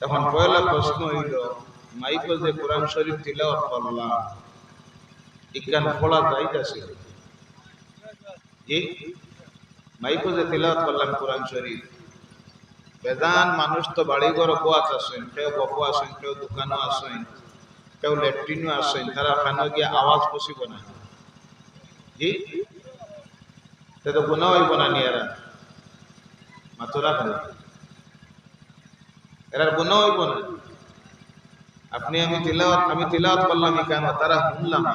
তখন পয়লা প্রশ্ন হইল মাইকো যে কোরআন শরীফ তিলাওয়াত করলাম ইজ্ঞান ফলা যাইতাছিল জি মাইকো যে তিলাওয়াত করলাম কোরআন শরীফ, বেজান মানুষ তো বাড়ি ঘর গোয়াত আসেন, কেউ বকু আসেন, কেউ দোকানও আসেন, কেউ ল্যাট্রিনও আসেন, তারা খানো গিয়ে আওয়াজ পশিব না? জি তো গুণা হইব না নিয়ারা। মাতুরা খালি। এরার গুণা হইব না। আপনি আমি তিলাওয়াত আমি তিলাওয়াত করলাম কেন তারা শুনলাম। না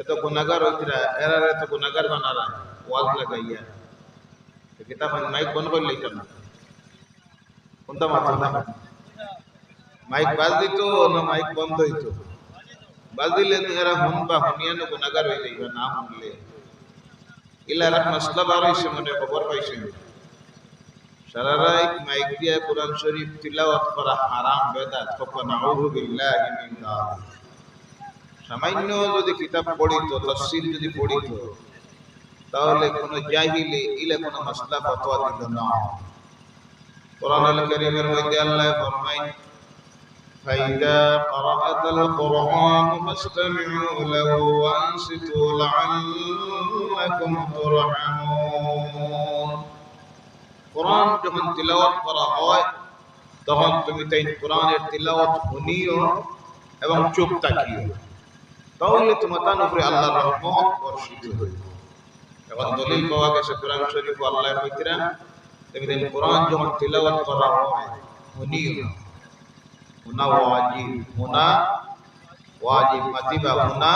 এ তো গুণাগার হইতিরা, এরার তো গুণাগার বানারা, ওয়াজ লাগাইয়া। কিতাব আমি মাইক বন্ধ করলে না। কোনটা মাথা না? মাইক বাজ দিত না মাইক বন্ধ হইতো? বাজ দিলে এরা শুনবা, শুনিয়ানো গুণাগার হয়ে যাইবা, না শুনলে। ইলা এক মাসলা বার হইছে মনে খবর পাইছেন। সারা রাত মাইক দিয়ে কোরআন শরীফ তিলাওয়াত করা হারাম বেদাত তখন আউযু বিল্লাহি মিন যালিক সামান্য যদি কিতাব পড়িত তফসির যদি পড়িত তাহলে কোন জাহিলি ইলে কোন মাসলা ফতোয়া দিত না কোরআন আল কারীমের মধ্যে আল্লাহ ফরমায় فإذا قرأت القرآن فاستمعوا له وأنصتوا لعلكم ترحمون কোরআন যখন তিলাওয়াত করা হয়, তখন তুমি তাই কোরআনের তিলাওয়াত শুনিও এবং চুপ তাকিও তাহলে তোমার তার উপরে আল্লাহর রহমত বর্ষিত হইবে। এখন দলিল পাওয়া গেছে কোরআন শরীফ আল্লাহ কইতিরা তুমি তাই কোরআন যখন তিলাওয়াত করা হয়, শুনিও। হুনা ওয়াজিব হুনা ওয়াজিব, মাতিবা, হুনা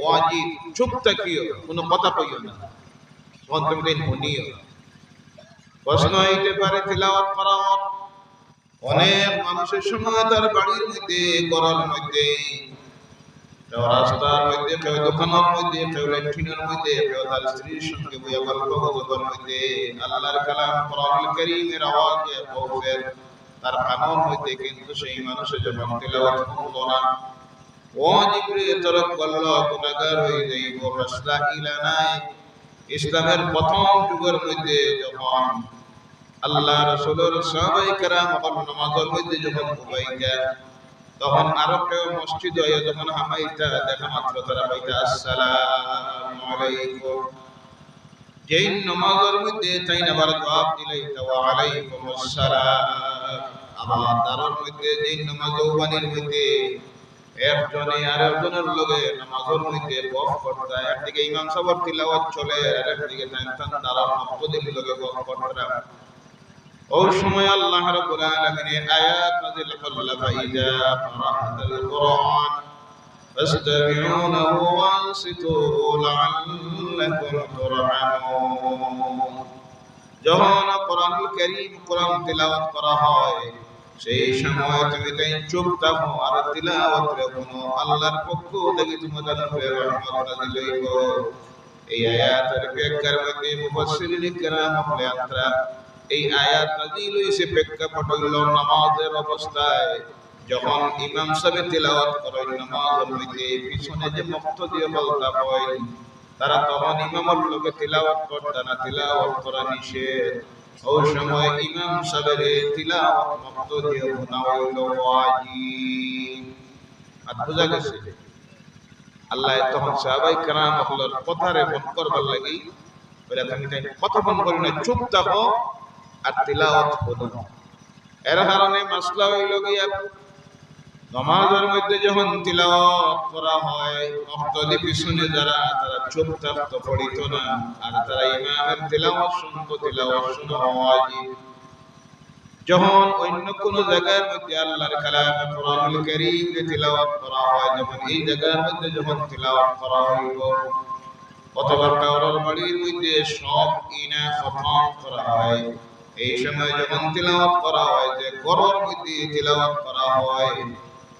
ওয়াজিব, চুপ তাকিও কোনো কথা কইও না। তখন তুমি তাই শুনিও। প্রশ্ন হইতে পারে, তিলাওয়াত করা অনেক মানুষের সময় তার বাড়ির মধ্যে গড়ার মধ্যে, রাস্তার মধ্যে কেউ দোকানের মধ্যে কেউ ল্যাট্রিনের মধ্যে কেউ তার স্ত্রীর সঙ্গে বইয়া গল্প গল্পের মধ্যে। আল্লাহর কালাম কোরআনুল কারীমের আওয়াজে পৌঁছের তার কানের মধ্যে কিন্তু সেই মানুষের যখন তিলাওয়াত করল না। ও জিবরিল তরফ করল গুনাহগার হয়ে যাইব রাসলা ইলানাই ইসলামের প্রথম যুগের মধ্যে যখন আল্লাহ রসুলের সাহাবাই কেরাম হল নামাজের যখন তখন আরও কেউ মসজিদ হয়ে যখন হামাইতা, দেখা মাত্র তারা বইতা আসসালামু আলাইকুম। যেই নামাজের মধ্যে তাই আবার জবাব দিলাইতা ওয়া আলাইকুম আসসালাম আবার তার মধ্যে, যেই নামাজ ওবানির মধ্যে একজনে আর একজনের লগে নামাজের মধ্যে বক করতা একদিকে ইমাম সাহেব তিলাওয়াত চলে আর একদিকে তান তারা মক্তদির লগে বক করতা সময় আল্লাহ রাব্বুল আলামিন আয়াত নাযিল করল ফাইজা ফারাতাল কুরআন লাহু ওয়ানসিতু লাআল্লাকুম তুরহামুন। যখন কোরআনুল কারীম, কোরআন তেলাওয়াত করা হয় সেই সময় তুমি তাই চুপ থাকো আর তিলাওয়াত রেখো আল্লাহর পক্ষ থেকে তোমাদের রহমত নাযিল হইব এই আয়াতের ব্যাখ্যার মধ্যে মুফাসসিরিন কিরাম হলেন এই আয়াত নাযিল হইছে প্রেক্ষাপট হইল নামাজের অবস্থায়। যখন ইমাম সাহেব তেলাওয়াত করেন নামাজের মধ্যে পিছনে যে মুক্ত দিয়ে বলতা হয়, তারা তখন ইমামের লোকে তেলাওয়াত করতে না, তেলাওয়াত করা নিষেধ। ওই সময় ইমাম সাহেবের তিলাওয়াত মুক্ত দিয়ে গুনাহ হইল আর বোঝা গেছে, আল্লাহ তখন সাহাবাই কেরাম হলোর কথারে বন করবার লাগি, বলে, তুমি তাই কথা করি না, চুপ থাকো আর তিলাওয়াত হলো এর কারণে মাসলা হইল গিয়া নমাজের মধ্যে যখন তিলাওয়াত করা হয় মক্তদি পিছনে যারা, তারা চুপ থাকতো পড়িত না, আর তারা ইমামের তিলাওয়াত শুনতো, তিলাওয়াত শোনা ওয়াজিব যখন অন্য কোন জায়গার মধ্যে আল্লাহর কালামে কোরআনুল কারীম কে তিলাওয়াত করা হয় যেমন এই জায়গার মধ্যে যখন তিলাওয়াত করা হইব অথবা কারোর বাড়ির মধ্যে সব ইনা খতম করা হয়। এই সময় যখন তিলাওয়াত করা হয়, যে ঘরের মধ্যে তিলাওয়াত করা হয়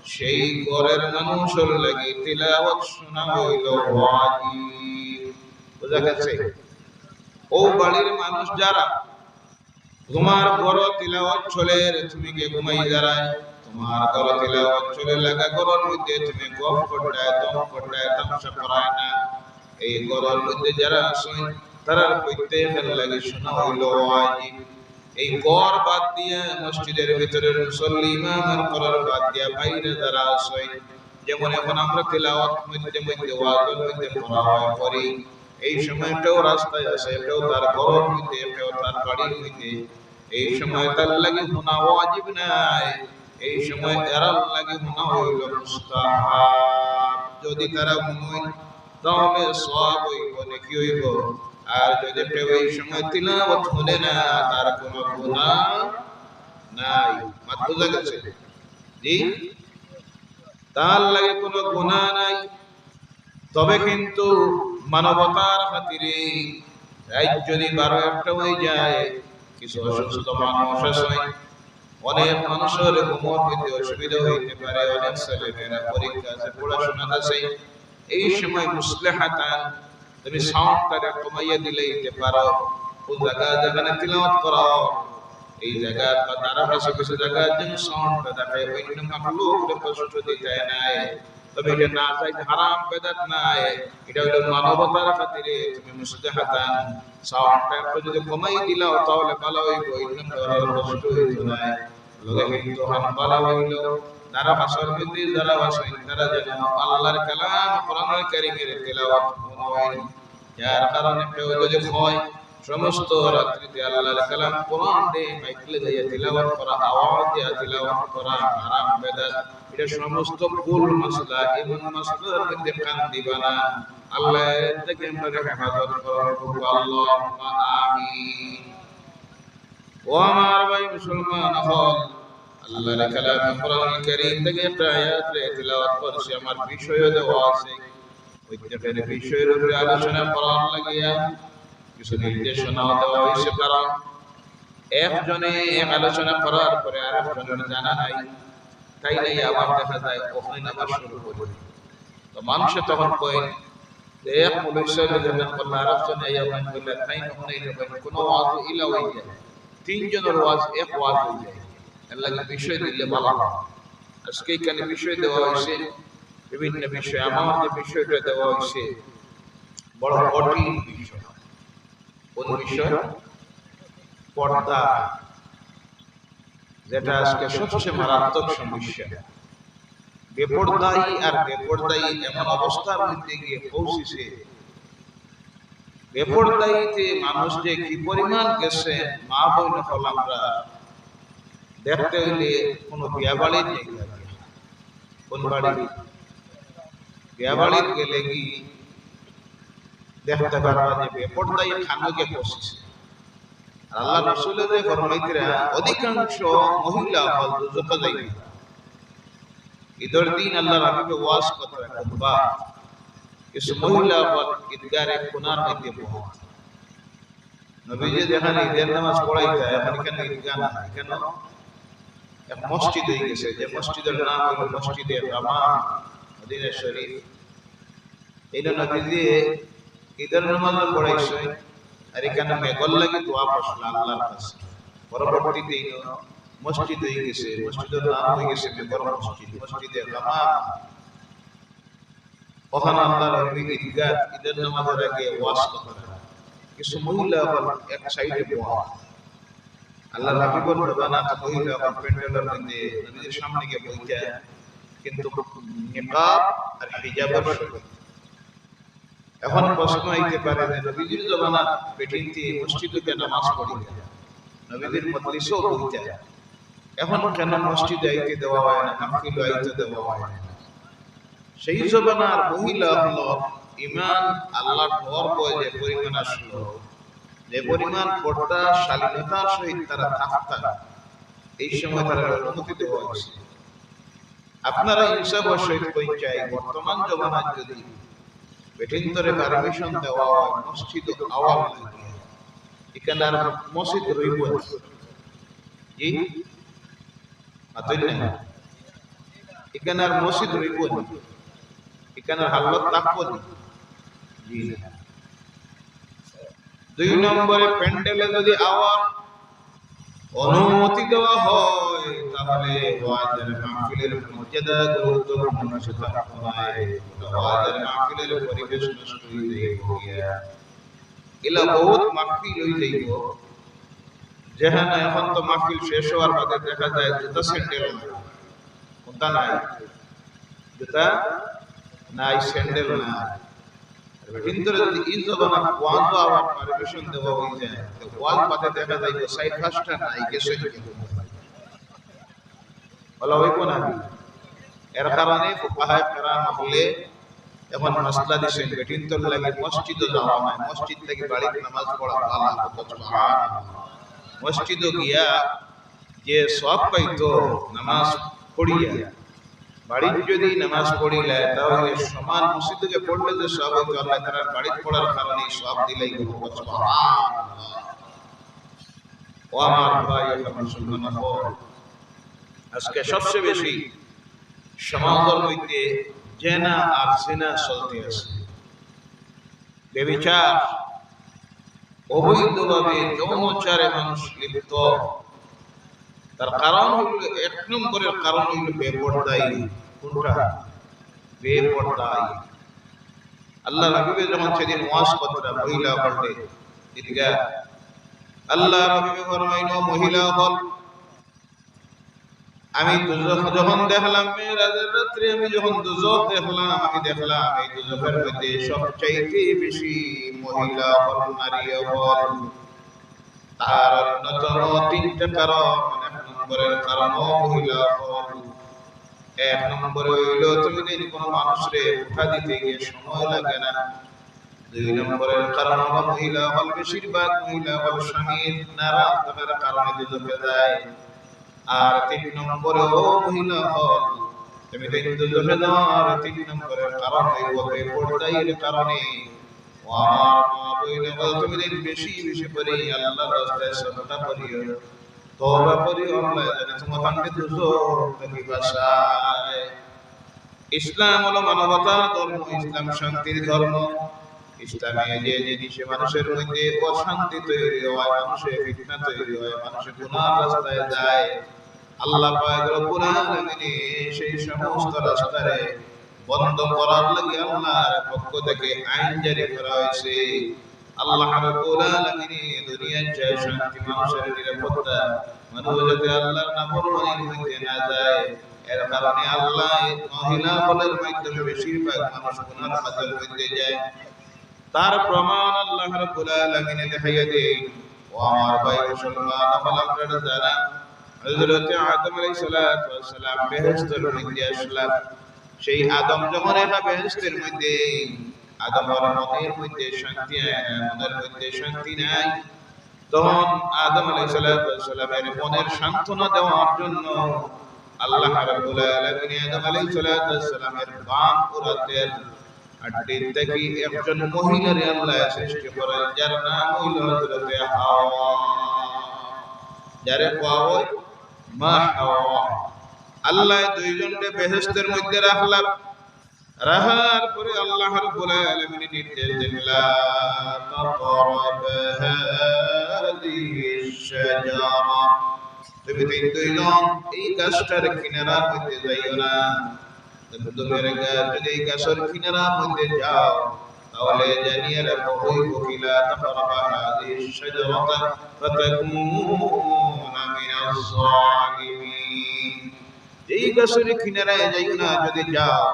সেই ঘরের মানুষের লাগি তিলাওয়াত শোনা হইল বুঝা গেছে? ও বাড়ির মানুষ যারা, তোমার বড় তিলাওয়াত চলে তুমি কে ঘুমাই দাঁড়ায় তোমার বড় তিলাওয়াত চলে লাগা ঘরের মধ্যে তুমি গপ করায় না। এই ঘরের মধ্যে যারা আসেন তারা প্রত্যেকের লাগে শোনা হইল এই গড় বাদ দিয়ে মসজিদের ভিতরে মুসল্লি ইমামের করার বাদ দিয়ে বাইরে যারা আসে, যেমন এখন আমরা তেলাওয়াত মধ্যে মধ্যে, ওয়াজের মধ্যে পড়া হয়, পড়ি। এই সময়টাও রাস্তায় আছে এটাও তার ঘরের মধ্যে এটাও তার বাড়ির মধ্যে। এই সময় তার লাগে শোনা ওয়াজিব নাই। এই সময় এরার লাগে শোনা হইল মুস্তাহাব। যদি তারা মনে তাহলে সব হইব, নাকি হইব। আর যদি কেউ এই সময় তিলাওয়াত শুনে না, তার কোনো গুনাহ নাই। মাত বোঝা গেছে জি? তার লাগে কোনো গুনাহ নাই। তবে কিন্তু মানবতার খাতিরে রাত যদি বারো একটা হয়ে যায়, কিছু অসুস্থ মানুষ আছে। অনেক মানুষের ঘুমোর মধ্যে অসুবিধা হইতে পারে। অনেক ছেলেমেয়েরা পরীক্ষা আছে, পড়াশোনা আছে। এই সময় মুসলেহাতান তুমি সাউন্ডটা কমাইয়া দিলে দিতে পারো ও জায়গা যেখানে তিলাওয়াত করা, এই জায়গা বা তারা কাছে কিছু জায়গা যেন সাউন্ডটা দেখায়। অন্য মাকলুকরে কষ্ট দিতে নাই। তবে এটা না চাইতে হারাম বেদাত নাই। এটা হলো মানবতার খাতিরে তুমি মুসলেহাতান সাউন্ডটা যদি কমাই দিলাও, তাহলে ভালো হইব। অন্য কষ্ট হইতো না সমস্ত রাত্রিতে আল্লাহর কালাম কোরআন দিয়ে মাইকলে দিয়ে করা, আওয়াজ দিয়ে করা বেদাত এটা সমস্ত ভুল মধ্যে কান দিবা না। আল্লাহ থেকে আমরা হেফাজত আল্লাহ আমিন। ও আমার ভাই মুসলমান হল আল্লাহর কালাম কোরআন কারীম থেকে একটা আয়াত রে তিলাওয়াত করছি আমার বিষয় দেওয়া আছে প্রত্যেকের বিষয়ের উপরে আলোচনা করার লাগিয়া কিছু নির্দেশনাও দেওয়া হয়েছে কারণ একজনে এক আলোচনা করার পরে আর একজনের জানা নাই তাই নাই আবার দেখা যায় ওখানে আবার শুরু করি তো মানুষ তখন কয় যে এক পুলিশের জন্য করলে আর একজনে এই আবার করলে তাই ওখানে কোনো ওয়াজ ইলা হয়ে যায় তিনজনের ওয়াজ এক ওয়াজ হয়ে যায়। লাগে বিষয় দিলে ভালো হয়। আজকে এখানে বিষয় দেওয়া হয়েছে, বিভিন্ন বিষয়। আমার যে বিষয়টা দেওয়া হয়েছে, বড় কঠিন বিষয়। কোন বিষয়? পর্দা। যেটা আজকে সবচেয়ে মারাত্মক সমস্যা। বেপরদায়ী আর বেপরদায়ী এমন অবস্থার মধ্যে গিয়ে পৌঁছেছে বেপরদায়ীতে মানুষ যে কি পরিমাণ গেছে, মা বই হল আমরা। দেখতে হইলে কোনো বিয়া বাড়ির জায়গা কোন বাড়ি বিয়া বাড়ির গেলে কি দেখতে পারবা যে বেপরদায়ী খানুকে বসেছে। আল্লাহ রসুলের ফরমাইতরা, অধিকাংশ মহিলা হল দুজক যাইবে ঈদের দিন আল্লাহ রাবিবে ওয়াজ করতে খুতবা। কিছু মহিলা হল ঈদগারে কোনার বহা নবীজি যেখানে ঈদের নামাজ পড়াইতে এখন এখানে ঈদগাহ না কেন এক মসজিদ হয়ে গেছে যে মসজিদের নাম হলো মসজিদে রামা মদিনা শরীফ এই নবীজি ঈদের নামাজ পড়াইছে আর এখানে মেঘল লাগে দোয়া পড়ছিল আল্লাহর কাছে পরবর্তীতে মসজিদ হয়ে গেছে মসজিদের নাম হয়ে গেছে মেঘর মসজিদ মসজিদে রামা ওখানে নবী ঈদগাহ, ঈদের নামাজের আগে ওয়াজ করতে কিছু মহিলা এক সাইডে বহা আল্লাহ রাবি বলল বানা, মহিলা প্যান্ডেলের মধ্যে নবীদের সামনে গিয়ে বইটা কিন্তু নিকাব আর হিজাবের এখন প্রশ্ন আইতে পারে যে, নবীজির জমানা বেটিনতে মসজিদে নামাজ পড়ি নবীদের মজলিসও বইতে এখন কেন মসজিদে আইতে দেওয়া হয় না? মাহফিল আইতে দেওয়া হয় না? সেই জমানার মহিলা হলো ইমান, আল্লাহর ডর বয় যে পরিমাণ আসলো, যে পরিমাণ পর্দা শালীনতার সহিত তারা থাকতেন এই সময় তারা অনুমতি দেওয়া হয়েছে। আপনারা ইনসাফ সহিত চাই বর্তমান জমানার যদি বেটিন্তরে পারমিশন দেওয়া হয়, মসজিদ আওয়াম এখানে আর মসজিদ রইব জি? এখানে আর মসজিদ রইব না। এখানে হাল্লত জি। না দুই নম্বরে প্যান্ডেলে যদি আওয়াজ অনুমতি দেওয়া হয় তাহলে ওয়াজের মাহফিলের মর্যাদা গুরুত্বপূর্ণ সেটা হয় ওয়াজের মাহফিলের পরিবেশ নষ্ট হয়ে যাইব এলা বহুত মাহফিল হয়ে যাইব যেখানে এখন তো মাহফিল শেষ হওয়ার বাদে দেখা যায় জুতা স্যান্ডেল কোনটা নাই? জুতা নাই স্যান্ডেল কিন্তু যদি এই জবানা ওয়াজ আবার পারমিশন দেওয়া যায়। তো ওয়াজ বাদে দেখা যায় সাইড ফাস্টটা নাই, গেছে বলা না। এর কারণে ফুকাহায়ে কেরাম হলে এখন মাসলা দিছেন, বেটিন তোর লাগে মসজিদে যাওয়া মসজিদ থেকে বাড়িতে নামাজ পড়া আল্লাহ মসজিদে গিয়া যে সব পাইতো, নামাজ পড়িয়া বাড়ির যদি নামাজ পড়িলে তাহলে সমান মসজিদে পড়লে যে সব আল্লাহ তাআলার বাড়িতে পড়ার কারণে সব দিলাই ও আমার ভাই এবং মুসলমান আজকে সবচেয়ে বেশি সমাজের মধ্যে জেনা আর সিনা চলতে আছে। বেবিচার অবৈধভাবে যৌনচারে মানুষ লিপ্ত। তার কারণ হইল এক নম্বরের কারণ হইল বেপরদায়ী কোনটা? বেপরদায়ী। আল্লাহ রবিবে যখন সেদিন ওয়াজ করতে মহিলা বলতে এদিকে আল্লাহ রবিবে ফরমাইল, মহিলা বল। আমি দুজখ যখন দেখলাম, মেয়েরাজের রাত্রে আমি যখন দুজখ দেখলাম, আমি দেখলাম, এই দুজখের মধ্যে সবচাইতে বেশি মহিলা হল নারী হল তার অন্যতম তিনটা কারণ নম্বরের কারণ মহিলা এক নম্বরে হইল, তুমি যদি কোনো মানুষরে উঠা দিতে গিয়ে সময় লাগে না। দুই নম্বরের কারণ হলো মহিলা হল বেশিরভাগ মহিলা হল স্বামীর থাকার কারণে দুজখে যায়। আর তিন নম্বরে ও মহিলা হল, তুমি হিন্দু জমে দেওয়ার তিন নম্বরের কারণ হইব বেপরদাইয়ের কারণে। আমার মা বইলে তুমি বেশি বেশি করে আল্লাহর রাস্তায় সদকা করিও ইসলাম হলো মানবতার ধর্ম ইসলাম শান্তির ধর্ম। ইসলামে যে জিনিসে মানুষের মধ্যে অশান্তি তৈরি হয়, মানুষের ফিতনা তৈরি হয়, মানুষের গুনাহ রাস্তায় যায়। আল্লাহ সেই সমস্ত বন্ধ করার লাগি আল্লাহর পক্ষ থেকে আইন জারি করা হয়েছে। আল্লাহ রাব্বুল আলামিন দুনিয়ার শান্তি মানুষের নিরাপত্তা মানুষ যাতে আল্লাহর না যায়। এর কারণে আল্লাহ মহিলা বলের মাধ্যমে বেশিরভাগ মানুষ গুনার মধ্যে যায়। তার প্রমাণ আল্লাহ রাব্বুল আলামিন দেখাইয়া দেন। ও আমার ভাই মুসলমান হযরত আদম আলাইহিস ওয়াস সালাম বেহেশতের মধ্যে সেই আদম যখন একা বেহেশতের মধ্যে আদমের মনের মধ্যে মনের মধ্যে নাই তখন আদম আলাইহিস সালাতু ওয়াস সালামের মনের সান্ত্বনা দেওয়ার জন্য আল্লাহ রাব্বুল আলামিন আদম আলাইহিস সালাতু বাম থেকে একজন মহিলারে আল্লাহ সৃষ্টি করেন যার নাম হইল হযরতে হাওয়া যারে হয় মা হাওয়া আল্লাহ দুইজনকে বেহেশতের মধ্যে রাখলাম। রাখার পরে আল্লাহ রাব্বুল আলামিন নির্দেশ দিলা তাকরাব হাদিহি শাজারা। তুমি তিন দুইজন এই গাছটার কিনারার মধ্যে যাইও না। দুধের গাছ, যদি এই গাছের কিনারার মধ্যে যাও, তাহলে জানিয়ে রাখো ওই মহিলা তাকরাবা হাদিহি শাজারাতা ফাতাকুনা মিনাস এই গাছের কিনারায় যাইও না, যদি যাও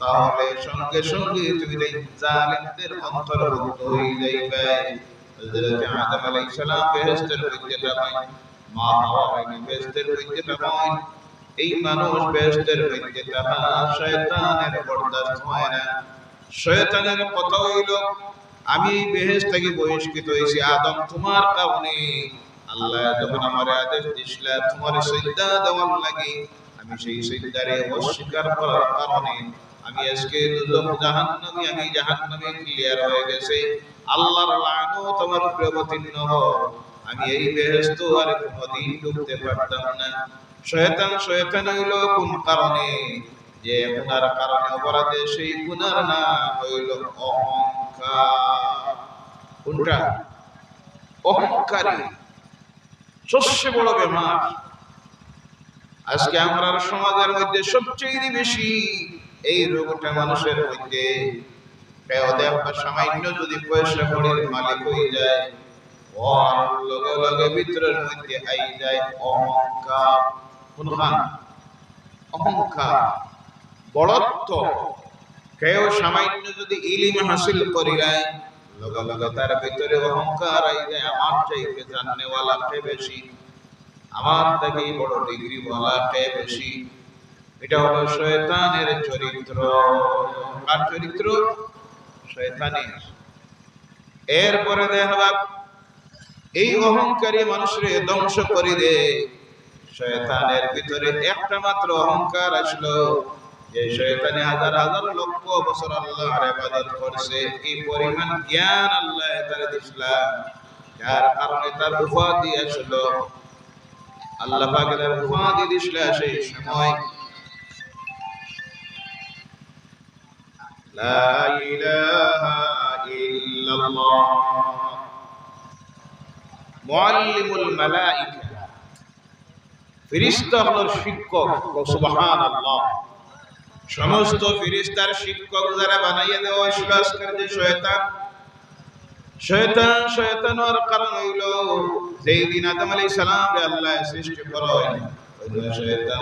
তাহলে সঙ্গে সঙ্গে তুমি এই জালিমদের অন্তর্ভুক্ত হয়ে যাইবে, হযরত আদম বেহেশতের মা হাওয়া আলাইহিস বেহেশতের এই মানুষ বেহেশতের শয়তানের বরদাস্ত হয় না। শয়তানের হইল, আমি এই থেকে বহিষ্কৃত হয়েছি, আদম তোমার কারণে। আল্লাহ যখন আমার আদেশ দিছিল, তোমার সিজদা দেওয়ার লাগে, আমি সেই সিজদারে অস্বীকার করার কারণে আমি আজকে দুজক জাহান্নামী, আমি জাহান্নামে ক্লিয়ার হয়ে গেছে। আল্লাহর লানত আমার উপরে অবতীর্ণ হোক আমি এই বেহেশত আর কোনোদিন ঢুকতে পারতাম না। শয়তান শয়তান হইল কোন কারণে? যে গুনার কারণে অপরাধে সেই গুনার নাম হইল অহংকার। কোনটা? অহংকারী। সবচেয়ে বড় বেমার। আজকে আমরা সমাজের মধ্যে সবচেয়ে বেশি এই রোগটা মানুষের মধ্যে সামান্য যদি পয়সা মালিক হয়ে যায় যায় অহংকার। সামান্য যদি ইলিম হাসিল তার ভিতরে অহংকার যায়। আমার চাইতে জাননেওয়ালা বেশি, আমার থেকেই বড় ডিগ্রি ওয়ালা কে বেশি। এটা হলো শয়তানের চরিত্র। চরিত্র? শয়তানের। এরপরে দেখা এই অহংকারী মানুষের ধ্বংস করে দে। শয়তানের ভিতরে একটা মাত্র অহংকার আসলো। যে শয়তানে হাজার হাজার লক্ষ বছর আল্লাহর ইবাদত করছে। এই পরিমাণ জ্ঞান আল্লাহ দিছিলাম। যার কারণে তার উপাধি আসলো। আল্লাহ পাকের উপাধি সেই সময়। لا إله إلا الله معلم الملائكة ফিরিস্তা হলো শিক্ষক সুবহান আল্লাহ সমস্ত ফিরিস্তার শিক্ষক যারা বানাইয়া দেওয়া হয়েছিল আজকের যে শয়তান শয়তান শয়তান হওয়ার কারণ হইল যেই দিন আদম আলাই সালাম রে আল্লাহ সৃষ্টি করা হয় শয়তান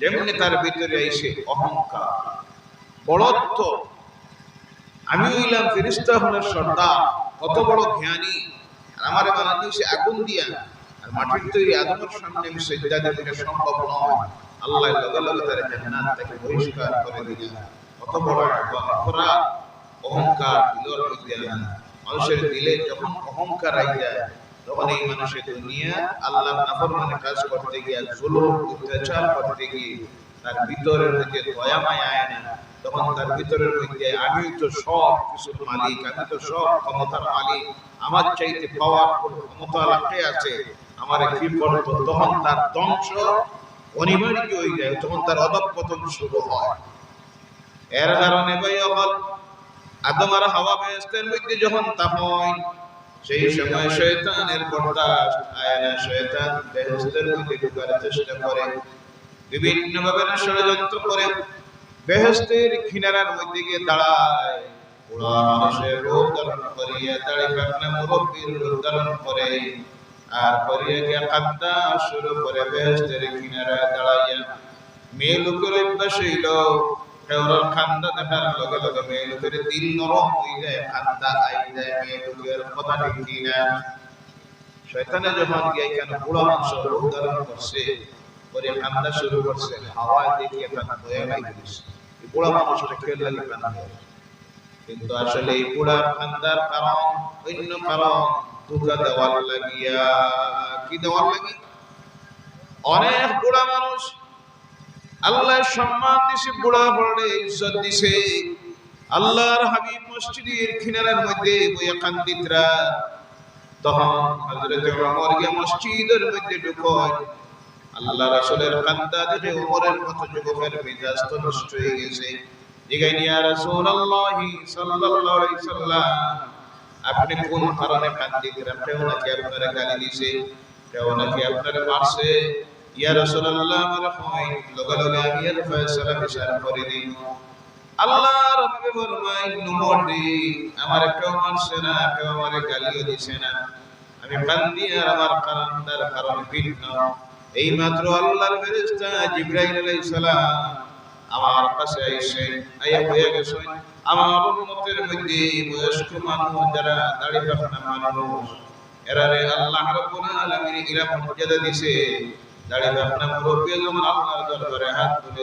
যেমনি তার ভিতরে এসে অহংকার, বড়ত্ব। আমি হইলাম ফেরিস্তা হলের সর্দার, কত বড় জ্ঞানী। আর আমার বানানো সে আগুন দিয়া। আর মাটির তৈরি আদমের সামনে আমি সেজদা দিতে সম্ভব নয়। আল্লাহ লগে লগে তার জান্নাত থেকে পরিষ্কার করে দিলেন। কত বড় অপরাধ, অহংকার দিলর মধ্যে মানুষের দিলে যখন অহংকার আই যায় তখন এই মানুষের দুনিয়া আল্লাহর নাফরমানে কাজ করতে গিয়ে, জুলুম, অত্যাচার করতে গিয়ে, তার ভিতরের মধ্যে দয়া মায়া আয় না। তখন তার ভিতরের মধ্যে আমি তো সব কিছুর মালিক আমি তো সব ক্ষমতার মালিক, আমার চাইতে পাওয়ার ক্ষমতা লাখে আছে? আমার কি করতো তখন তার ধ্বংস অনিবার্য হয়ে যায়, তখন তার অধঃপতন শুরু হয়। এর কারণে ভাই হল আদম আর হাওয়া বেহেস্তের মধ্যে যখন তাপন সেই সময় শয়তানের বরদাস্ত আয়না শয়তান বেহেস্তের মধ্যে ঢুকার চেষ্টা করে বিভিন্ন ভাবে ষড়যন্ত্র করে বেহেস্তের কিনারার মধ্যে গিয়ে দাঁড়ায় করে আর কিনারায় মেয়ে খান্দা দেখার লগে লগে নরম যায়, খান্দা আই যায় কথা কিনা শয়তানে যখন গিয়ে কেন মাংস করছে করে কান্দা শুরু করছে হাওয়ায় দেখিয়ে দয়া কান্দা কিন্তু আসলে এই বুড়া কান্দার কারণ অন্য কারণ। দুঃখা দেওয়ার লাগিয়া, কি দেওয়ার লাগি? অনেক বুড়া মানুষ আল্লাহ সম্মান দিছে বুড়া বড়ে ইজ্জত দিছে আল্লাহর হাবিব মসজিদের কিনারার মধ্যে বইয়া কান্দিতরা। তখন হযরত ওমর গিয়ে মসজিদের মধ্যে ঢুকয়। আল্লাহ রাসূলের কান্দা দেখে ওমরের মতো যুবকের মেজাজ তো নষ্ট হয়ে গেছে। জিগাই ইয়া রাসূলুল্লাহি সাল্লাল্লাহু আলাইহি সাল্লাম, আপনি কোন কারণে কান্দিতরা? কেউ নাকি আপনার গালি দিছে, কেউ নাকি আপনার মারছে? ইয়া রাসূলুল্লাহ, আমার হয় লগে লগে আমি এর ফয়সালা বিচার করে দিই। আল্লাহ রাব্বে ফরমাই নুমডি আমার কেউ মারছে না, কেউ আমার গালিও দিছে না। আমি কান্দি আর আমার কান্দার কারণ ভিন্ন। এই মাত্র আল্লাহর ফেরেশতা জিবরাইল আলাইহিস সালাম আমার কাছে আইসে আইয়া হয়ে গেছে। আমার উম্মতের মধ্যে বয়স্ক মানুষ যারা দাড়ি পাখনা মানুষ, এরারে আল্লাহ রাব্বুল আলামিন এরা মর্যাদা দিছে। দাড়ি আপনার মুরব্বী যখন আল্লাহর দরবারে হাত তুলে